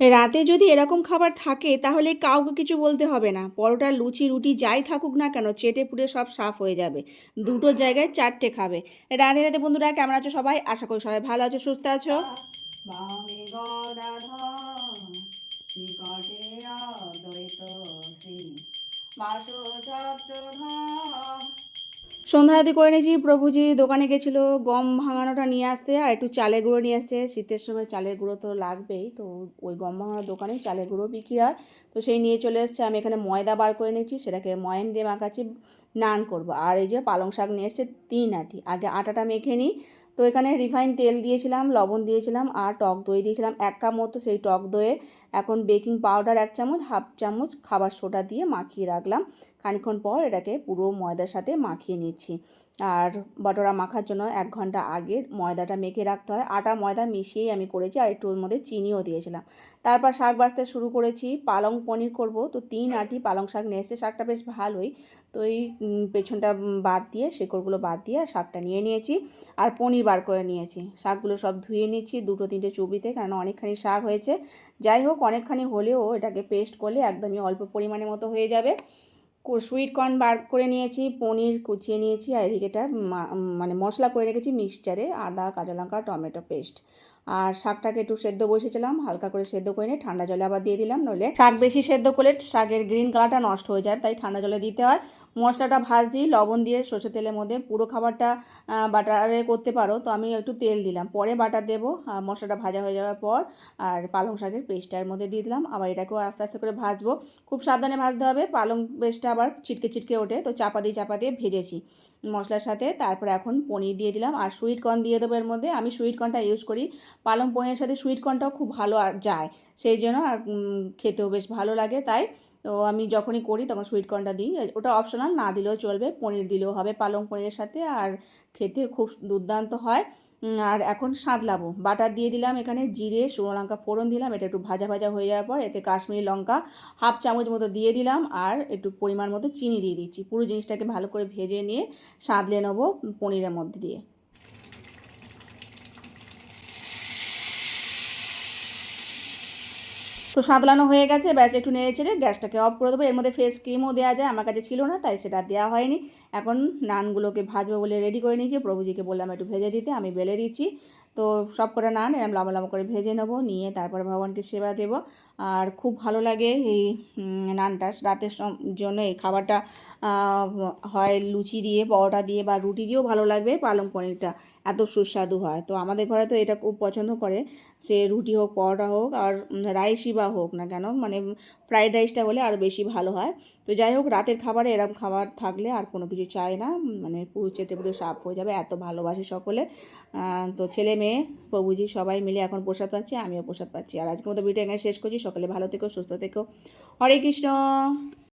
রাতে যদি এরকম খাবার থাকে, তাহলে কাউকে কিছু বলতে হবে না। পরোটা, লুচি, রুটি, যাই থাকুক না কেন, চেটে পুড়ে সব সাফ হয়ে যাবে। দুটো জায়গায় চারটে খাবে। রাধে রাধে বন্ধুরা, কেমন আছো সবাই? আশা করি সবাই ভালো আছো, সুস্থ আছো? বাসো সন্ধ্যারতি করে নিয়েছি। প্রভুজি দোকানে গেছিল, গম ভাঙানোটা নিয়ে আসতে, আর একটু চালের গুঁড়ো নিয়ে আসছে শীতের সময় চালের গুঁড়ো তো লাগবেই, তো ওই গম ভাঙানোর দোকানে চালের গুঁড়ো বিক্রি হয়। তো সেই নিয়ে চলে এসছে, আমি এখানে ময়দা বার করে নিয়েছি, সেটাকে ময়াম দিয়ে মাখাচ্ছি, নান করব। আর এই যে পালং শাক নিয়ে এসছে, তিন আটি। আগে আটাটা মেখে নিই তো এখানে রিফাইন তেল দিয়েছিলাম, লবণ দিয়েছিলাম আর টক দই দিয়েছিলাম। এক কাপ মতো সেই টক দইয়ে এখন বেকিং পাউডার এক চামচ, হাফ চামচ খাবার সোডা দিয়ে মাখিয়ে রাখলাম। খানিক্ষণ পর এটাকে পুরো ময়দার সাথে মাখিয়ে নিচ্ছি। আর বটরা মাখার জন্য এক ঘণ্টা আগে ময়দাটা মেখে রাখতে হয়। আটা ময়দা মিশিয়েই আমি করেছি আর একটু ওর মধ্যে চিনিও দিয়েছিলাম। তারপর শাক বাছতে শুরু করেছি। পালং পনির করব। তো তিন আটি পালং শাক নিয়ে এসেছে। শাকটা বেশ ভালোই। তো এই পেছনটা বাদ দিয়ে শেকড়গুলো বাদ দিয়ে আর শাকটা নিয়ে নিয়েছি আর পনির বার করে নিয়েছি। শাকগুলো সব ধুয়ে নিচ্ছি দুটো তিনটে চুবিতে কারণ অনেকখানি শাক হয়েছে। যাই হোক অনেকখানি হলেও এটাকে পেস্ট করলে একদমই অল্প পরিমাণের মতো হয়ে যাবে। সুইট কর্ন বার করে নিয়েছি, পনির কুচিয়ে নিয়েছি, আর এদিকেটা মা- মানে মশলা করে রেখেছি মিক্সচারে আদা, কাঁচা লঙ্কা, টমেটো পেস্ট আর শাকটাকে একটু সেদ্ধ বসেছিলাম হালকা করে সেদ্ধ করে নিয়ে ঠান্ডা জলে আবার দিয়ে দিলাম, নইলে শাক বেশি সেদ্ধ করলে শাকের গ্রিন কালারটা নষ্ট হয়ে যায়, তাই ঠান্ডা জলে দিতে হয়। মশলাটা ভাজি লবণ দিয়ে সর্ষে তেলের মধ্যে। পুরো খাবারটা বাটারে করতে পারো। তো আমি একটু তেল দিলাম। পরে বাটার দেবো। মশলাটা ভাজা হয়ে যাওয়ার পর আর পালং শাকের পেস্টটার মধ্যে দিয়ে দিলাম। আবার এটাকেও আস্তে আস্তে করে ভাজবো। খুব সাবধানে ভাজতে হবে। পালং পেস্টটা আবার ছিটকে ছিটকে ওঠে। তো চাপা দিয়ে চাপা দিয়ে ভেজেছি মশলার সাথে। তারপরে এখন পনির দিয়ে দিলাম। আর সুইট কর্ন দিয়ে দেবো এর মধ্যে। আমি সুইট কর্নটা ইউজ করি। পালং পনিরের সাথে সুইট কর্নটাও খুব ভালো যায়। সেই জন্য আর খেতেও বেশ ভালো লাগে। তাই তো আমি যখনই করি তখন সুইট কর্নটা দিই। ওটা অপশনাল না দিলেও চলবে, পনির দিলেও হবে, পালং পনিরের সাথে, আর খেতে খুব দুর্দান্ত হয়। আর এখন সাঁতলাবো বাটার দিয়ে দিলাম এখানে জিরে, শুকনো লঙ্কা ফোড়ন দিলাম, এটা একটু ভাজা ভাজা হয়ে যাওয়ার পর এতে কাশ্মীরি লঙ্কা হাফ চামচ মতো দিয়ে দিলাম, আর একটু পরিমাণ মতো চিনি দিয়ে দিচ্ছি। পুরো জিনিসটাকে ভালো করে ভেজে নিয়ে সাঁতলে নেব পনিরের মধ্যে দিয়ে। তো সাঁতলানো হয়ে গেছে। ব্যাস, একটু নেড়ে চেড়ে গ্যাসটাকে অফ করে দেবো। এর মধ্যে ফ্রেশ ক্রিমও দেওয়া যায়। আমার কাছে ছিল না, তাই সেটা দেওয়া হয়নি। এখন নানগুলোকে ভাজবো বলে রেডি করে নিয়েছি। প্রভুজিকে বললাম, একটু ভেজে দিতে, আমি বেলে দিচ্ছি। তো সব করে নান এরম লম্বা লম্বা করে ভেজে নেব, নিয়ে তারপর ভগবানকে সেবা দেব। আর খুব ভালো লাগে এই নানটা। রাতের জন্য এই খাবারটা হয় লুচি দিয়ে, পরোটা দিয়ে বা রুটি দিয়েও ভালো লাগবে পালং পনিরটা। এত সুস্বাদু হয়। তো আমাদের ঘরে তো এটা খুব পছন্দ করে। সে রুটি হোক, পরোটা হোক আর রাইসই বা হোক না কেন মানে ফ্রাইড রাইসটা হলে আরও বেশি ভালো হয়। তো যাই হোক, রাতের খাবারে এরকম খাবার থাকলে আর কোনো কিছু চাই না। মানে পুরো চেতে পুরো সাফ হয়ে যাবে। এত ভালোবাসে সকলে। তো ছেলে মেয়ে, প্রভুজি সবাই মিলে এখন প্রসাদ পাচ্ছি, আমিও প্রসাদ পাচ্ছি। আর আজকের মতো ভিডিও এখানে শেষ করছি। সকলে ভালো থেকো সুস্থ থেকো। হরে কৃষ্ণ।